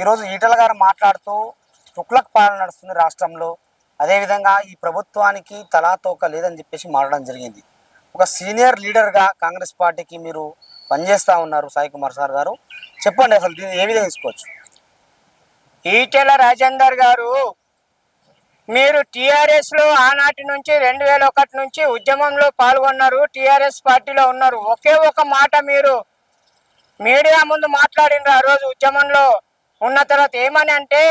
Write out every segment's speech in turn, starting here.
ఈరోజు ఈటల గారు మాట్లాడుతూ తుక్లక్ పాలన నడుస్తుంది రాష్ట్రంలో. అదేవిధంగా ఈ ప్రభుత్వానికి తలాతోక లేదని చెప్పేసి మారడం జరిగింది. ఒక సీనియర్ లీడర్గా కాంగ్రెస్ పార్టీకి మీరు పనిచేస్తూ ఉన్నారు సాయి కుమార్ సార్ గారు. చెప్పండి అసలు దీన్ని ఏ విధంగా తీసుకోవచ్చు? ఈటెల రాజేందర్ గారు మీరు టీఆర్ఎస్లో ఆనాటి నుంచి రెండు వేల ఒకటి నుంచి ఉద్యమంలో పాల్గొన్నారు టీఆర్ఎస్ పార్టీలో ఉన్నారు. ఒకే ఒక మాట మీరు మీడియా ముందు మాట్లాడినారు ఆ రోజు ఉద్యమంలో. ఉన్న తర్వాత ఏమని అంటే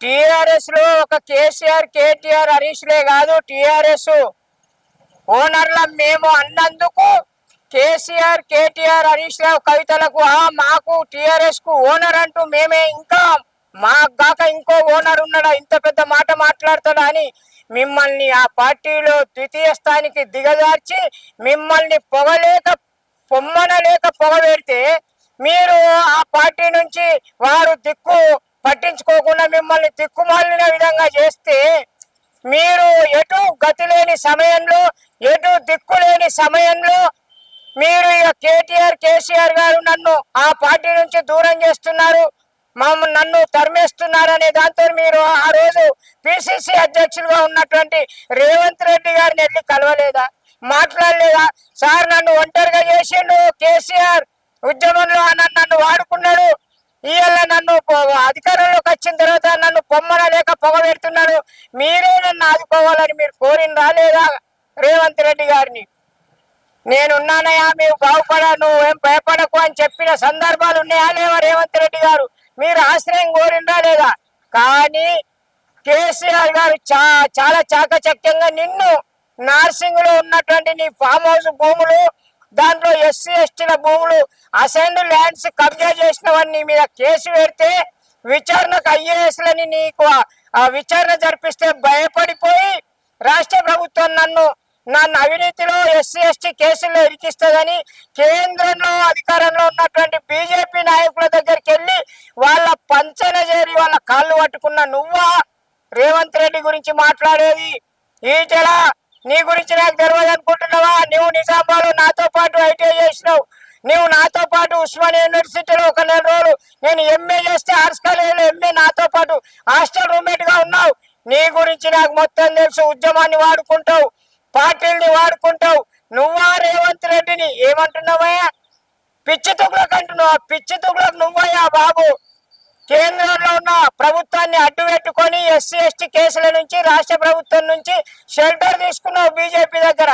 టిఆర్ఎస్లో ఒక కేసీఆర్ కేటీఆర్ హరీష్లే కాదు టిఆర్ఎస్ ఓనర్ల మేము అన్నందుకు కేసీఆర్ కేటీఆర్ హరీష్ రావు కవితలకు ఆ మాకు టిఆర్ఎస్కు ఓనర్ అంటూ మేమే ఇంకా మా గాక ఇంకో ఓనర్ ఉన్నాడా ఇంత పెద్ద మాట మాట్లాడతాడా అని మిమ్మల్ని ఆ పార్టీలో ద్వితీయ స్థానికి దిగజార్చి మిమ్మల్ని పొగలేక పొమ్మనలేక పొగబెడితే మీరు ఆ పార్టీ నుంచి దిక్కు పట్టించుకోకుండా మిమ్మల్ని దిక్కుమాలిన విధంగా చేస్తే మీరు ఎటు గతి లేని సమయంలో ఎటు దిక్కు లేని సమయంలో మీరు ఇక కేటీఆర్ కేసీఆర్ గారు నన్ను ఆ పార్టీ నుంచి దూరం చేస్తున్నారు మమ్మ నన్ను తరిమేస్తున్నారు అనే దాంతో మీరు ఆ రోజు పిసిసి అధ్యక్షులుగా ఉన్నటువంటి రేవంత్ రెడ్డి గారిని వెళ్ళి కలవలేదా? మాట్లాడలేదా? సార్ నన్ను ఒంటరిగా చేసిండు కేసీఆర్ ఉద్యమంలో నన్ను నన్ను వాడుకున్నాడు ఇవాళ నన్ను అధికారంలోకి వచ్చిన తర్వాత నన్ను పొమ్మన లేక పొగబెడుతున్నారు మీరే నన్ను ఆదుకోవాలని మీరు కోరిన రాలేదా రేవంత్ రెడ్డి గారిని. నేనున్నానయా మీరు బాగుపడా నువ్వు ఏం భయపడకు అని చెప్పిన సందర్భాలు ఉన్నాయా లేవా రేవంత్ రెడ్డి గారు? మీరు ఆశ్రయం కోరిందా లేదా? కానీ కేసీఆర్ గారు చా చాలా చాకచక్యంగా నిన్ను నార్సింగ్లో ఉన్నటువంటి నీ ఫామ్ హౌస్ భూములు దాంట్లో ఎస్సీ ఎస్టీల భూములు అసైన్డ్ ల్యాండ్స్ కబ్జా చేసినవన్నీ మీద కేసు పెడితే విచారణకు ఐఏఎస్లని నీకు ఆ- విచారణ జరిపిస్తే భయపడిపోయి రాష్ట్ర ప్రభుత్వం నన్ను నన్ను అవినీతిలో ఎస్సీ ఎస్టీ కేసుల్లో ఇరికిస్తుందని కేంద్రంలో అధికారంలో ఉన్నటువంటి బీజేపీ నాయకుల దగ్గరికి వెళ్ళి వాళ్ళ పంచన చేరి వాళ్ళ కాళ్ళు పట్టుకున్న నువ్వా రేవంత్ రెడ్డి గురించి మాట్లాడేది? ఈటెలా నీ గురించి నాకు తెలియదు అనుకుంటున్నావా? నువ్వు నిజామాబాద్ నాతో పాటు ఐటీఐ చేసినావు. నువ్వు నాతో పాటు ఉస్మానియా యూనివర్సిటీలో ఒక నెల రోజులు నేను ఎంఏ చేస్తే ఆర్ట్స్ కాలేజీలో ఎంఏ నాతో పాటు హాస్టల్ రూమ్మేట్గా ఉన్నావు. నీ గురించి నాకు మొత్తం తెలుసు. ఉద్యమాన్ని వాడుకుంటావు. పార్టీల్ని వాడుకుంటావు. నువ్వా రేవంత్ రెడ్డిని? ఏమంటున్నావయ్యా? పిచ్చి తుగులకు అంటున్నావు పిచ్చి తుగులకు నువ్వయ్యా బాబు. కేంద్రంలో ఉన్న ప్రభుత్వాన్ని అడ్డుపెట్టుకొని ఎస్సీ ఎస్టీ కేసుల నుంచి రాష్ట్ర ప్రభుత్వం నుంచి షెల్టర్ తీసుకున్నావు బీజేపీ దగ్గర